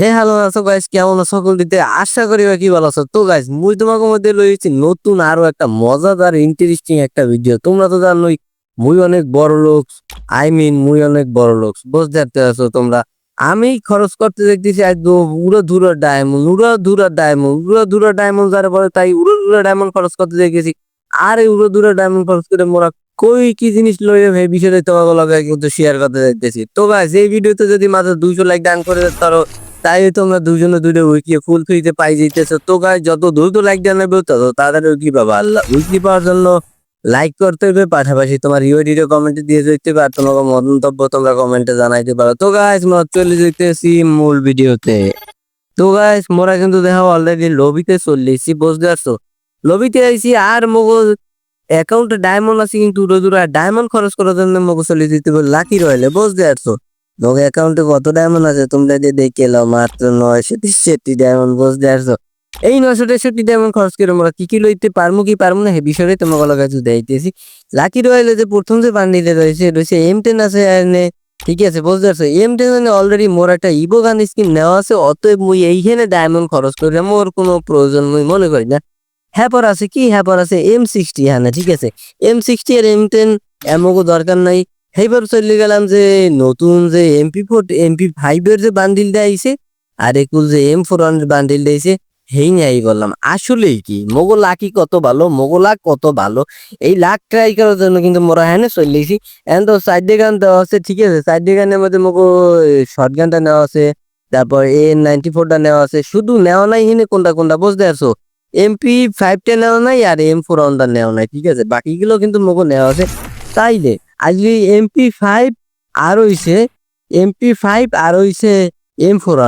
হে hello আছো guys কেমন আছো? সকল দিতে আশা করি বা কি ভালো আছো? তো গাইস মুই তোমাকে মধ্যে লইছি নতুন আরও একটা মজাদার ইন্টারেস্টিং একটা ভিডিও তোমরা তো জানোই, মুই অনেক বড় লোক। আই মিন মুই অনেক বড় লোক। বুঝতে আছো তোমরা। আমি খরচ করতে দেখতেছি আজ উড়ো ধুরো ডায়মন্ড উড়ো ধুরো ডায়মন্ড উড়ো ধুরো ডায়মন্ড যারা বলে তাই উড়ো ধুরো ডায়মন্ড খরচ করতে দেখেছি আর এই উড়ো ধুরো ডায়মন্ড খরচ করে মোরা কই কি জিনিস লইয়ে ভাই, বিষয়টা তোমাকে লগে কিন্তু শেয়ার করতে দেখতেছি। তো গাইস এই ভিডিওতে যদি মাত্র দুইশো লাইক দান করে তারও তাই তোমরা দুজনে দুটো উইকি ফুল ফ্রিতে পাই যেতেছো। তো গাই যত দ্রুত লাইক জানাবে তত তাড়াতাড়ি উইকি পাবা। আল্লাহ উইকলি পাওয়ার জন্য লাইক করতে হবে, পাশাপাশি তোমার ইউডিও কমেন্টে দিয়ে হবে, আর তোমাকে মন্তব্য তোমরা কমেন্টে জানাইতে পারো। তো গাইস মোরা চলে যেতেছি মূল ভিডিওতে তো গাইস মোরা কিন্তু দেখা অলরেডি লবিতে চলেছি বুঝতে পারছ? লবিতে আইছি, আর মগো অ্যাকাউন্টে ডায়মন্ড আছে কিন্তু দূরে দূরে ডায়মন্ড খরচ করার জন্য মগো চলে হবে লাকি রয়েলে বুঝতে পারছ? লোক অ্যাকাউন্টে কত ডায়মন্ড আছে? তোমরা যে দেখে এলো মাত্র নয়শো তেষট্টি ডায়মন্ড বুঝতে পারছ? এই নয়শো তেষট্টি ডায়মন্ড খরচ করে আমরা কি কি লইতে পারব কি পারব না সে বিষয়ে তোমাকে কাছে দেখতেছি লাকি রয়েলে যে প্রথম যে বান্ডিলে রয়েছে রয়েছে এম টেন আছে ঠিক আছে, বুঝতে পারছ? এম টেন অলরেডি মোর একটা ইভো গান স্কিন নেওয়া আছে, অতএব মুই এইখানে ডায়মন্ড খরচ করে মোর কোনো প্রয়োজন মুই মনে করি না। হ্যাপার আছে কি? হ্যাপার আছে এম সিক্সটি হ্যাঁ ঠিক আছে? এম সিক্সটি আর এম টেন এমনও দরকার নাই। সেইবার চলে গেলাম যে নতুন যে এমপি ফোর এমপি ফাইভের যে বান্ডিলটা আইছে, আর একুল যে এম ফোর হান্ড্রেড বান্ডিলটা আইছে, হেই নাই বললাম, আসলেই কি? মগো লাকি কত ভালো মগো কত ভালো? এই লাখ ট্রাই করার জন্য কিন্তু মোরা হ্যাঁ চলেছি এখন তো সাইড গান দেওয়া আছে ঠিক আছে? সাইড গানের মধ্যে মগো শর্ট গানটা নেওয়া আছে তারপর এ নাইনটি ফোরটা নেওয়া আছে শুধু নেওয়া নাই হিনে, কোনটা কোনটা বুঝতে পারছ? এমপি ফাইভটা নেওয়া নাই আর এম ফোর হান্ড্রেড নেওয়া নাই, ঠিক আছে? বাকিগুলো কিন্তু মগো নেওয়া আছে তাইলে আজকে এমপি ফাইভ আর হইছে এমপি ফাইভ আর হইছে এম ফোর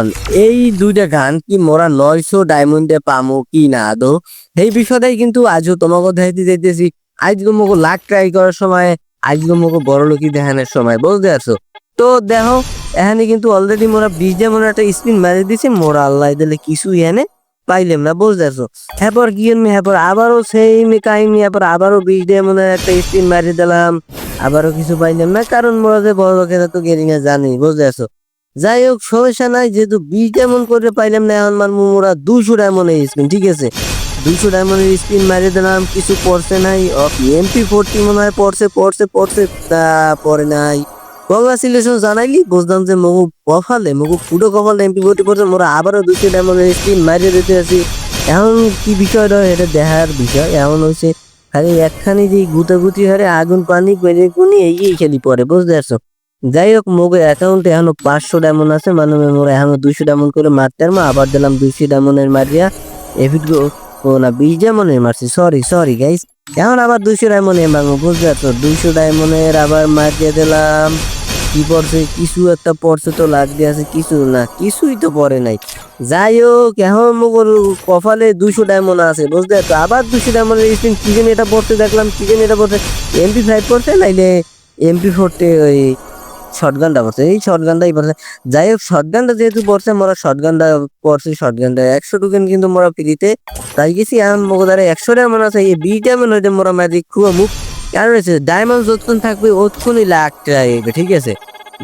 এই দুইটা গান কি মোরা নয়শো ডায়মন্ডে পামো কি না আদৌ? সেই বিষয়টাই কিন্তু আজও তোমাকে দেখাইতে যাইতেছি। আজকে মোকে লাখ ট্রাই করার সময় আজকে মোকে বড় লোকই দেখানোর সময়, বুঝতে পারছ? তো দেখো, এখানে কিন্তু অলরেডি মোরা বিশ যেমন একটা স্পিন মারি দিছে মোরা আল্লাহ দিলে কিছু এনে পাইলাম না, বুঝতে পারছ? হ্যাপর কি হ্যাপর আবারও সেই কাহিনী হ্যাপর আবারও বিশ ডায়মন্ডের একটা স্পিন মারি দিলাম। আবারও কিছু পাইলাম না, কারণ যে বড় লোকেরা তো গেরিং এ জানি বুঝতে পারছ যাই হোক সমস্যা নাই, যেহেতু বিশ ডায়মন্ড করে পাইলাম না, এখন মারবো মোরা দুশো ডায়মন্ডের স্পিন ঠিক আছে? দুশো ডায়মন্ডের স্পিন মারি দিলাম, কিছু পড়ছে নাই এমপি ফোরটি মনে হয় পড়ছে পড়ছে পড়ছে, তা পরে নাই। কংগ্রাচুলেশন জানাইলি, বুঝলাম যে মগু কফালে মগু পুরো কফালে এমপি ফোরটি পড়ছে, মোরা আবারও দুশো ডায়মন্ডের স্পিন মারিয়ে দিতে আছি। এখন কি বিষয় রয়, এটা দেখার বিষয়। এমন হচ্ছে খালি একখানি যে গুতাগুতি হারে আগুন পানি করে কুনি এগিয়ে খেলি পরে, বুঝতে পারছ? যাই হোক, মোগে অ্যাকাউন্টে এখনও পাঁচশো ডায়মন্ড আছে মানে মোর এখনও দুইশো ডায়মন্ড করে মারতে আবার দিলাম দুইশো ডায়মন্ডের মারিয়া এফিট ও না, বিশ ডায়মন্ডের মারছি সরি সরি গাইস এখন আবার দুইশো ডায়মন্ডের মারবো, বুঝতে পারছ? দুইশো ডায়মন্ডের আবার মারিয়ে দিলাম। কি পড়ছে? কিছু একটা পড়ছে তো লাগ দিয়ে আছে, কিছু না, কিছুই তো পড়ে নাই। যাই হোক, এখন মোগর কপালে দুশো ডায়মন্ড আছে বুঝতে পারছ আবার দুশো ডায়মন্ডের স্পিন কি জানি এটা পড়তে দেখলাম, কি জানি এটা পড়ছে এমপি ফাইভ পড়ছে নাইলে এমপি ফোরটে ওই শর্টগানটা পড়ছে, এই শর্টগানটাই পড়ছে। যাই হোক শর্টগানটা যেহেতু পড়ছে, মোরা শর্টগানটা পড়ছে শর্টগানটা একশো টুকেন কিন্তু মোরা ফ্রিতে তাই গেছি, এখন মোগদারে একশো ডায়মন্ড আছে, এই বি ডায়মন্ড হইতে মোরা ম্যাদি খুব মুখ কারণ হচ্ছে ডায়মন্ড যতক্ষণ থাকবে, অতক্ষণই লাখ ট্রাই ঠিক আছে?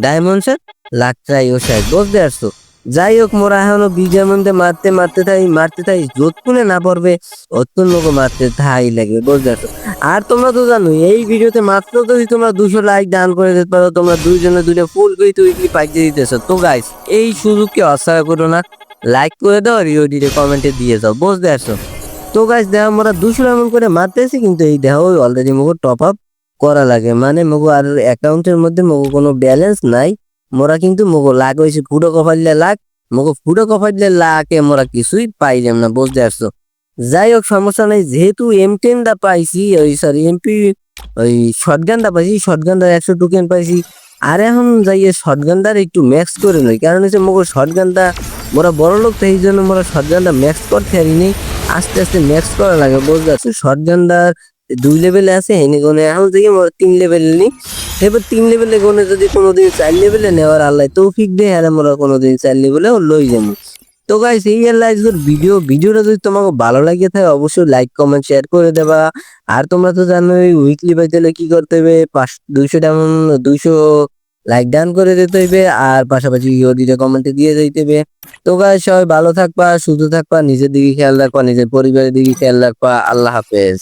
ডায়মন্ড স্যার লাখ ট্রাই ও স্যার বুঝতে পারছ? যাই হোক, মোরা এখনও বিজয় মধ্যে মারতে মারতে থাই মারতে থাই, যতক্ষণে না পড়বে অতক্ষণ লোক মারতে থাই লাগবে, বুঝতে পারছ? আর তোমরা তো জানো এই ভিডিওতে মাত্র যদি তোমরা দুশো লাইক দান করে দিতে পারো, তোমরা দুইজনে দুইটা ফুল করে উইকলি পাইতে দিতেছো? তো গাইস এই সুযোগকে অস্বীকার করো না লাইক করে দাও আর ইউডিতে কমেন্টে দিয়ে যাও বুঝতে পারছ? তো গাইস দেখো, আমরা দুশো এমন করে মারতেছি, কিন্তু এই দেখো অলরেডি মগো টপ আপ করা লাগে। মানে মগো আর অ্যাকাউন্টের মধ্যে মগো কোনো ব্যালেন্স নাই। মোরা কিন্তু মগো লাগ হয়েছে ফুটো কপাইলে লাগ মগো ফুটো কপাইলে লাকে মোরা কিছুই পাইলাম না, বুঝতে পারছ? যাই হোক, সমস্যা নেই, যেহেতু এম টেনটা পাইছি, ওই সরি এমপি ওই শটগানটা পাইছি শটগানটার একশো টোকেন পাইছি। আর এখন যাইয়ে শটগানটার একটু ম্যাক্স করে নই। কারণ হচ্ছে মগো শটগানটা মোরা বড় লোক তো এই জন্য মোরা শটগানটা ম্যাক্স করতে পারিনি। আস্তে আস্তে ম্যাক্স করা লাগে বুঝতে পারছ শটগানটার দুই লেভেলে আছে হেনে গনে, এখন থেকে তিন লেভেলে নি এবার তিন লেভেলে গনে যদি কোনোদিন চার লেভেলে নেওয়ার আল্লাহ তৌফিক দেয় হ্যাঁ মোরা কোনোদিন চার লেভেলে লই যাব। তো গাইস এই হলো আজকের ভিডিও ভিডিওটা যদি তোমাকে ভালো লাগে থাকে, অবশ্যই লাইক কমেন্ট শেয়ার করে দেবা। আর তোমরা তো জানোই উইকলি হলে কি করতে হবে? পাঁচ, দুইশো ডায়মন্ড দুইশো লাইক ডান করে দিতে হইবে। আর পাশাপাশি ইউডিটা কমেন্টে দিয়ে দিতে হবে তো গাইস সবাই ভালো থাকবা, সুস্থ থাকবা, নিজের দিকে খেয়াল রাখবা, নিজের পরিবারের দিকে খেয়াল রাখবা। আল্লাহ হাফেজ।